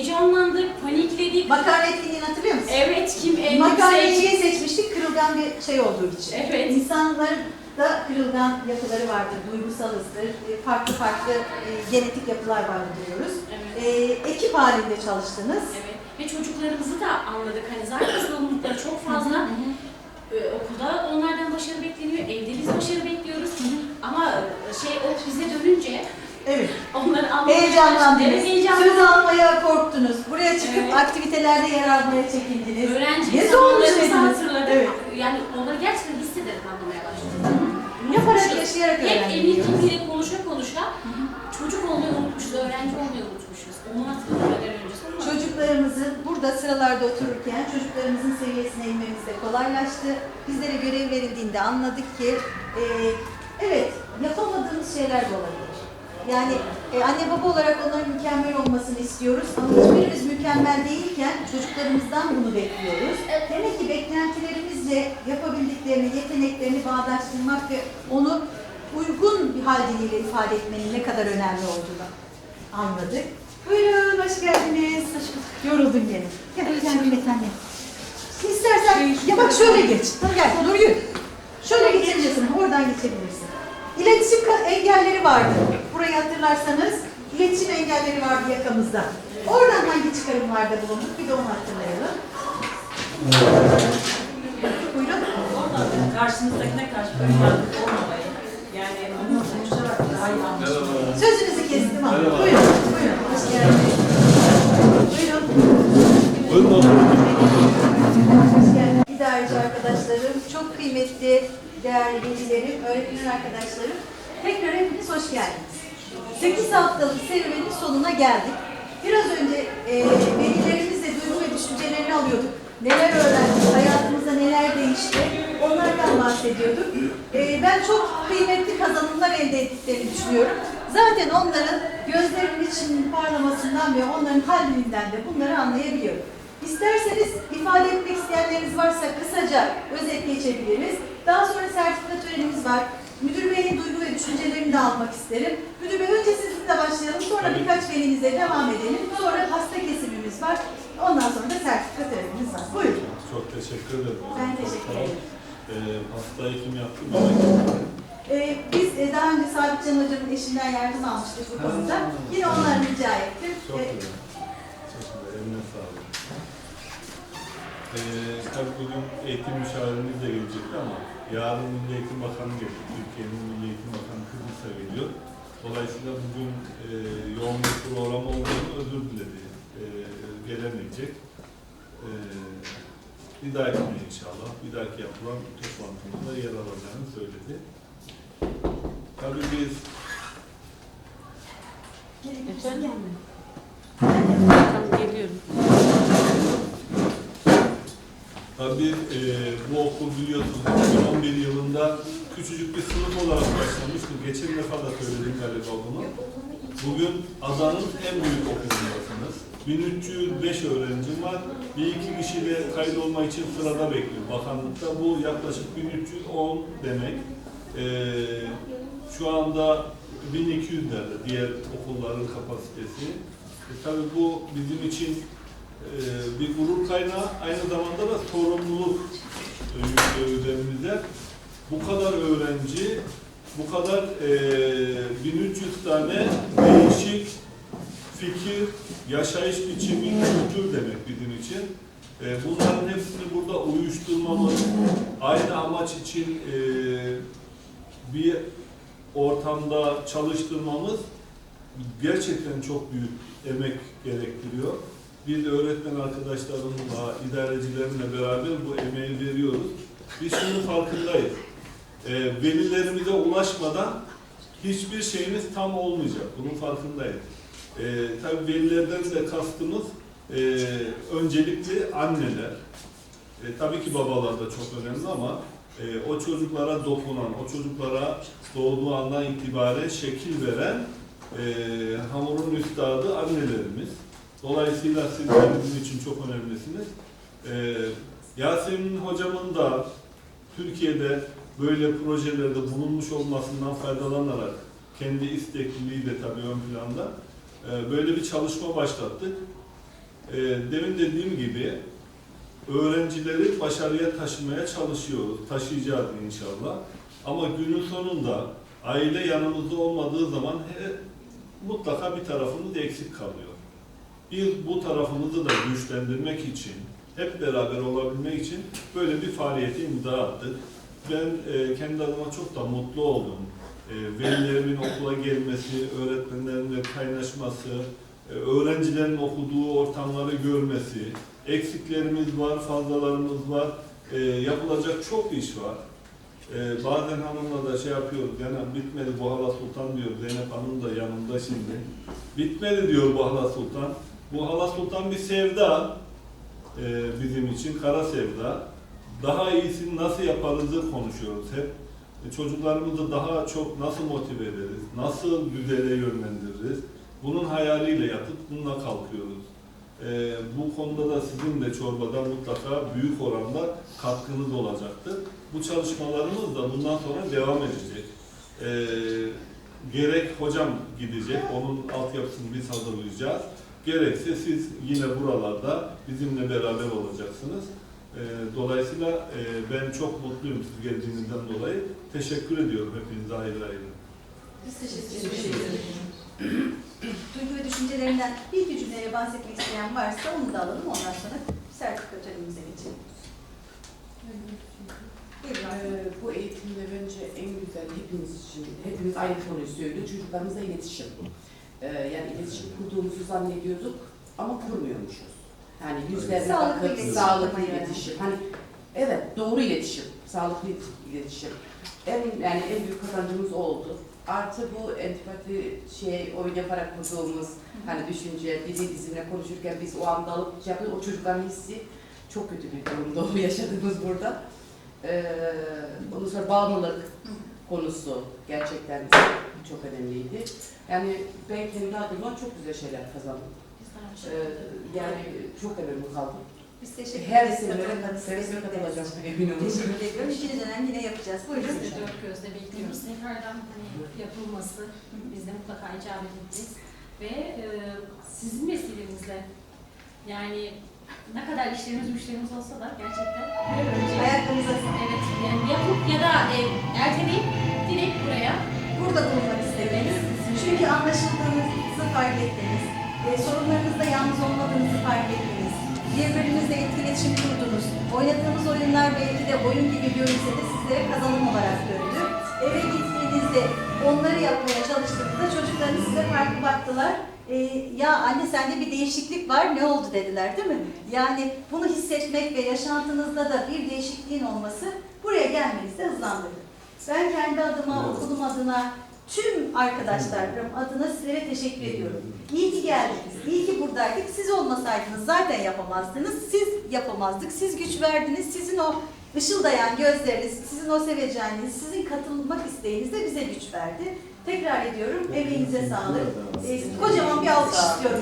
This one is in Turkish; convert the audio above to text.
heyecanlandık, panikledik. Makarna etkinliğini hatırlıyor musun? Evet, kim en Makarnayı yüksek? niye seçmiştik? Kırılgan bir şey olduğu için. Evet. İnsanların da kırılgan yapıları vardır, duygusal e, farklı farklı e, genetik yapılar vardır diyoruz. Evet. E, ekip halinde çalıştınız. Evet. Ve çocuklarımızı da anladık. Hani zaten sorumlulukları çok fazla. Ee, okulda onlardan başarı bekleniyor, evde biz başarı bekliyoruz. Ama e, şey o bize dönünce Evet. onları Heyecanlandınız. Söz almaya korktunuz. Buraya çıkıp Evet. aktivitelerde yer almaya çekindiniz. Öğrenci Ne zormuş insanlarımızı dediniz. hatırladık. Evet. Yani onları gerçekten hissederek anlamaya başladık. Yaparak, yaşayarak Hep emir öğrendiniz. kimliğiyle konuşa konuşa çocuk olmayı unutmuşuz, öğrenci olmayı unutmuşuz. Onu hatırlamadan önce sonra. Çocuklarımızın burada sıralarda otururken çocuklarımızın seviyesine inmemiz de kolaylaştı. Bizlere görev verildiğinde anladık ki e, evet yapamadığımız şeyler de olabilir. Yani e, anne baba olarak onların mükemmel olmasını istiyoruz ama hiçbirimiz mükemmel değilken çocuklarımızdan bunu bekliyoruz. Demek ki beklentilerimizle yapabildiklerini, yeteneklerini bağdaştırmak ve onu uygun bir hal diliyle ifade etmenin ne kadar önemli olduğunu anladık. Buyurun, hoş geldiniz. Hoş bulduk. Yoruldun gene. Gel, gel Mehmet anne. İstersen, ya bak şöyle geç. Dur gel, dur yürü. Şöyle geçebilirsin, oradan geçebilirsin. İletişim engelleri vardı. Burayı hatırlarsanız, iletişim engelleri vardı yakamızda. Oradan hangi çıkarımlarda bulunduk? Bir de onu hatırlayalım. Buyurun. Olmadı. Karşımızdakine karşı olmamayı. Yani onu konuşarak daha iyi anlaşılmayı. Sözünüzü kestim ama. Buyurun, buyurun. Hoş geldiniz. Buyurun. Hoş geldiniz. İdareci arkadaşlarım, çok kıymetli, değerli velilerim, öğretmen arkadaşlarım. Tekrar hepiniz hoş geldiniz. 8 haftalık serüvenin sonuna geldik. Biraz önce e, velilerimizle duygu ve düşüncelerini alıyorduk. Neler öğrendik, hayatımızda neler değişti, onlardan bahsediyorduk. E, ben çok kıymetli kazanımlar elde ettiklerini düşünüyorum. Zaten onların gözlerinin içinin parlamasından ve onların kalbinden de bunları anlayabiliyorum. İsterseniz ifade etmek isteyenleriniz varsa kısaca özet geçebiliriz. Daha sonra sertifika törenimiz var. Müdür Bey'in duygu düşüncelerini de almak isterim. Müdür Bey önce sizinle başlayalım, sonra birkaç velinize devam edelim. Sonra hasta kesimimiz var. Ondan sonra da sertifika törenimiz var. Buyurun. Çok teşekkür ederim. Ben teşekkür ederim. Ee, hastayı kim yaptı. Ee, biz e, daha önce Sabit Can Hocam'ın eşinden yardım almıştık bu konuda. Yine onları rica ettim. Çok Ee, güzel. Çok güzel. Eline sağlık. Ee, tabii bugün eğitim müşavirimiz de gelecekti ama yarın Milli Eğitim Bakanı gelecek. Türkiye'nin Milli Eğitim Bakanı Kıbrıs'a geliyor. Dolayısıyla bugün e, yoğun bir program olduğunu özür diledi. E, gelemeyecek. E, bir dahakine inşallah, bir dahaki yapılan toplantımızda yer alacağını söyledi. Tabii biz geliyorum. Tabii e, bu okul biliyorsunuz 2011 yılında küçücük bir sınıf olarak başlamıştı. Geçen defa da söyledim galiba bunu. Bugün adanın en büyük okulundasınız. 1305 öğrencim var. Bir iki kişi de kaydolma için sırada bekliyor bakanlıkta. Bu yaklaşık 1310 demek. E, şu anda 1200'lerde diğer okulların kapasitesi. E, tabii bu bizim için e, bir gurur kaynağı, aynı zamanda da sorumluluk e, yüklüyor üzerimize. Bu kadar öğrenci, bu kadar e, 1300 tane değişik fikir, yaşayış biçimi, kültür demek bizim için. E, bunların hepsini burada uyuşturmamız, aynı amaç için e, bir ortamda çalıştırmamız gerçekten çok büyük emek gerektiriyor. Biz öğretmen arkadaşlarımla, idarecilerimle beraber bu emeği veriyoruz. Biz şunun farkındayız. E, velilerimize ulaşmadan hiçbir şeyimiz tam olmayacak. Bunun farkındayız. E, tabii velilerden de kastımız e, öncelikli anneler. E, tabii ki babalar da çok önemli ama e, o çocuklara dokunan, o çocuklara doğduğu andan itibaren şekil veren e, hamurun üstadı annelerimiz. Dolayısıyla sizler bizim için çok önemlisiniz. E, Yasemin hocamın da Türkiye'de böyle projelerde bulunmuş olmasından faydalanarak kendi istekliliği de tabii ön planda e, böyle bir çalışma başlattık. e, demin dediğim gibi öğrencileri başarıya taşımaya çalışıyoruz. Taşıyacağız inşallah. Ama günün sonunda aile yanımızda olmadığı zaman he, mutlaka bir tarafımız eksik kalıyor. Biz bu tarafımızı da güçlendirmek için, hep beraber olabilmek için böyle bir faaliyete imza attık. Ben e, kendi adıma çok da mutlu oldum. E, velilerimin okula gelmesi, öğretmenlerimle kaynaşması, e, öğrencilerin okuduğu ortamları görmesi, eksiklerimiz var, fazlalarımız var, e, yapılacak çok iş var. E, bazen hanımla da şey yapıyoruz, yani bitmedi bu sultan diyor, Zeynep Hanım da yanımda şimdi. Bitmedi diyor bu sultan. Bu hala sultan bir sevda e, bizim için, kara sevda. Daha iyisini nasıl yaparızı konuşuyoruz hep. E, Çocuklarımızı daha çok nasıl motive ederiz, nasıl güzele yönlendiririz. Bunun hayaliyle yatıp bununla kalkıyoruz. E, bu konuda da sizin de çorbada mutlaka büyük oranda katkınız olacaktır. Bu çalışmalarımız da bundan sonra devam edecek. E, gerek hocam gidecek, onun altyapısını biz hazırlayacağız. Gerekse siz yine buralarda bizimle beraber olacaksınız. E, dolayısıyla e, ben çok mutluyum siz geldiğinizden dolayı. Teşekkür ediyorum hepinize ayrı ayrı. Biz teşekkür ederiz. Duygu ve düşüncelerinden bir iki cümleye bahsetmek isteyen varsa onu da alalım. Ondan sonra sertifika törenimize geçelim. Ee, bu eğitimde bence en güzel hepimiz için, hepimiz aynı konuyu söylüyor. Çocuklarımızla iletişim. Ee, yani iletişim kurduğumuzu zannediyorduk ama kurmuyormuşuz. Yani yüzlerine Sağlıklı bakıp iletişim sağlıklı yani. iletişim. Hani evet doğru iletişim, sağlıklı iletişim. En yani en büyük kazancımız oldu. Artı bu empati şey oyun yaparak kurduğumuz hani düşünce, dili bizimle konuşurken biz o anda alıp şey yapıyoruz. O çocukların hissi çok kötü bir durumda yaşadığımız burada. Ee, ondan sonra bağımlılık konusu gerçekten çok önemliydi. Yani ben kendi adıma çok güzel şeyler kazandım. Ee, yani çok memnun kaldım. Biz teşekkür Her ederiz. seve seve için. katılacağım emin olun. Teşekkür ediyorum. İkinci dönem yine yapacağız. Biz Buyurun. de dört gözle bekliyoruz. Tekrardan hani yapılması biz de mutlaka icabet edeceğiz. Ve e, sizin vesilenizle yani ne kadar işlerimiz güçlerimiz olsa da gerçekten Ayaklarınıza sağlık. evet yani yapıp ya da e, erteleyip direkt buraya Burada bulunmak istediniz. Çünkü anlaşıldığınızı fark ettiniz. E, sorunlarınızda yalnız olmadığınızı fark ettiniz. Birbirinizle etkileşim kurdunuz. Oynadığımız oyunlar belki de oyun gibi görünse de sizlere kazanım olarak döndü. Eve gittiğinizde onları yapmaya çalıştığınızda çocuklarınız size farklı baktılar. E, ya anne sende bir değişiklik var ne oldu dediler değil mi? Yani bunu hissetmek ve yaşantınızda da bir değişikliğin olması buraya gelmenizi hızlandırdı. Ben kendi adıma, okulum adına, tüm arkadaşlarım adına sizlere teşekkür ediyorum. İyi ki geldiniz, iyi ki buradaydık. Siz olmasaydınız zaten yapamazdınız. Siz yapamazdık, siz güç verdiniz. Sizin o ışıldayan gözleriniz, sizin o seveceğiniz, sizin katılmak isteğiniz de bize güç verdi. Tekrar ediyorum, emeğinize sağlık. Ee, kocaman bir alkış istiyorum